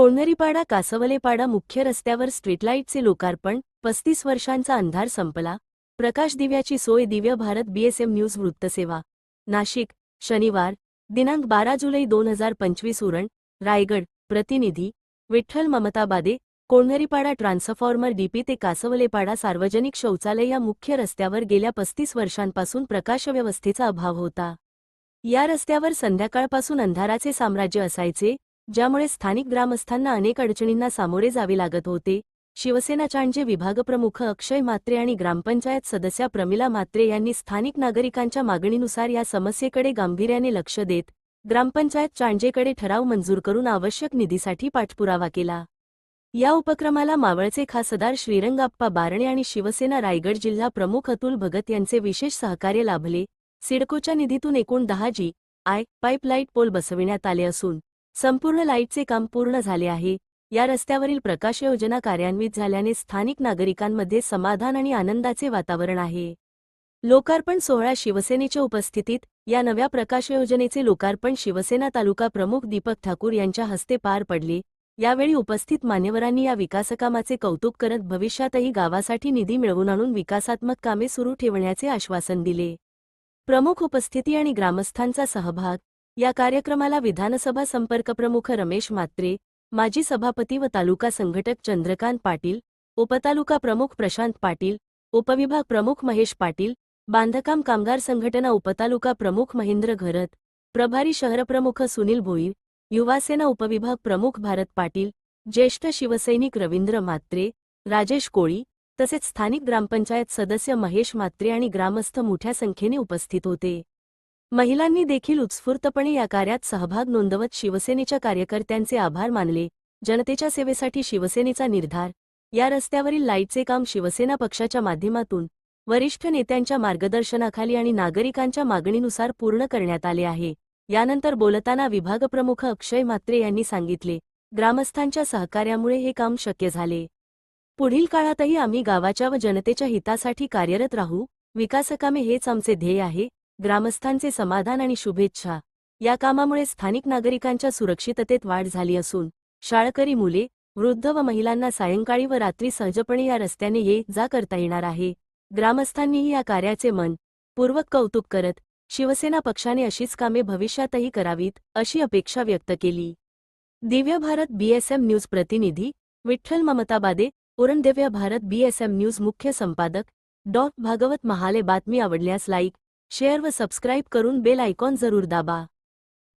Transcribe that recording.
कोळनरीपाडा कासवलेपाडा मुख्य रस्त्यावर स्ट्रीटलाईटचे लोकार्पण पस्तीस वर्षांचा अंधार संपला. प्रकाश दिव्याची सोय दिव्य भारत बीएसएम न्यूज वृत्तसेवा. नाशिक शनिवार दिनांक बारा जुलै दोन हजार पंचवीस उरण रायगड प्रतिनिधी विठ्ठल ममताबादे कोळनरीपाडा ट्रान्सफॉर्मर डीपी ते कासवलेपाडा सार्वजनिक शौचालय या मुख्य रस्त्यावर गेल्या पस्तीस वर्षांपासून प्रकाशव्यवस्थेचा अभाव होता. या रस्त्यावर संध्याकाळपासून अंधाराचे साम्राज्य असायचे ज्यामुळे स्थानिक ग्रामस्थांना अनेक अडचणींना सामोरे जावे लागत होते. शिवसेना चांडजे विभागप्रमुख अक्षय मात्रे आणि ग्रामपंचायत सदस्या प्रमिला मात्रे यांनी स्थानिक नागरिकांच्या मागणीनुसार या समस्येकडे गांभीर्याने लक्ष देत ग्रामपंचायत चांडजेकडे ठराव मंजूर करून आवश्यक निधीसाठी पाठपुरावा केला. या उपक्रमाला मावळचे खासदार श्रीरंगाप्पा बारणे आणि शिवसेना रायगड जिल्हा प्रमुख अतुल भगत यांचे विशेष सहकार्य लाभले. सिडकोच्या निधीतून एकूण दहा जी आय पाईपलाईट पोल बसविण्यात आले असून संपूर्ण लाईटचे काम पूर्ण झाले आहे. या रस्त्यावरील प्रकाश योजना कार्यान्वित झाल्याने स्थानिक नागरिकांमध्ये समाधान आणि आनंदाचे वातावरण आहे. लोकार्पण सोहळा शिवसेनेच्या उपस्थितीत या नव्या प्रकाश योजनेचे लोकार्पण शिवसेना तालुका प्रमुख दीपक ठाकूर यांच्या हस्ते पार पडले. यावेळी उपस्थित मान्यवरांनी या विकासकामाचे कौतुक करत भविष्यातही गावासाठी निधी मिळवून आणून विकासात्मक कामे सुरू ठेवण्याचे आश्वासन दिले. प्रमुख उपस्थिती आणि ग्रामस्थांचा सहभाग या कार्यक्रमाला विधानसभा संपर्कप्रमुख रमेश मात्रे माजी सभापती व तालुका संघटक चंद्रकांत पाटील उपतालुका प्रमुख प्रशांत पाटील उपविभाग प्रमुख महेश पाटील बांधकाम कामगार संघटना उपतालुका प्रमुख महेंद्र घरत प्रभारी शहरप्रमुख सुनील भोईर युवासेना उपविभाग प्रमुख भारत पाटील ज्येष्ठ शिवसैनिक रवींद्र मात्रे राजेश कोळी तसेच स्थानिक ग्रामपंचायत सदस्य महेश मात्रे आणि ग्रामस्थ मोठ्या संख्येने उपस्थित होते. महिलांनी देखील उत्स्फूर्तपणे या कार्यात सहभाग नोंदवत शिवसेनेच्या कार्यकर्त्यांचे आभार मानले. जनतेच्या सेवेसाठी शिवसेनेचा निर्धार. या रस्त्यावरील लाईटचे काम शिवसेना पक्षाच्या माध्यमातून वरिष्ठ नेत्यांच्या मार्गदर्शनाखाली आणि नागरिकांच्या मागणीनुसार पूर्ण करण्यात आले आहे. यानंतर बोलताना विभागप्रमुख अक्षय मात्रे यांनी सांगितले ग्रामस्थांच्या सहकार्यामुळे हे काम शक्य झाले. पुढील काळातही आम्ही गावाच्या व जनतेच्या हितासाठी कार्यरत राहू. विकासकामे हेच आमचे ध्येय आहे. ग्रामस्थांचे समाधान आणि शुभेच्छा. या कामामुळे स्थानिक नागरिकांच्या सुरक्षिततेत वाढ झाली असून शाळकरी मुले वृद्ध व महिलांना सायंकाळी व रात्री सहजपणे या रस्त्याने ये जा करता येणार आहे. ग्रामस्थांनीही या कार्याचे मन पूर्वक कौतुक करत शिवसेना पक्षाने अशीच कामे भविष्यातही करावीत अशी अपेक्षा व्यक्त केली. दिव्य भारत बीएसएम न्यूज प्रतिनिधी विठ्ठल ममताबादे उरण दिव्य भारत बीएसएम न्यूज मुख्य संपादक डॉट भागवत महाले बातमी आवडल्यास लाईक शेअर व सबस्क्राईब करून बेल आयकॉन जरूर दाबा.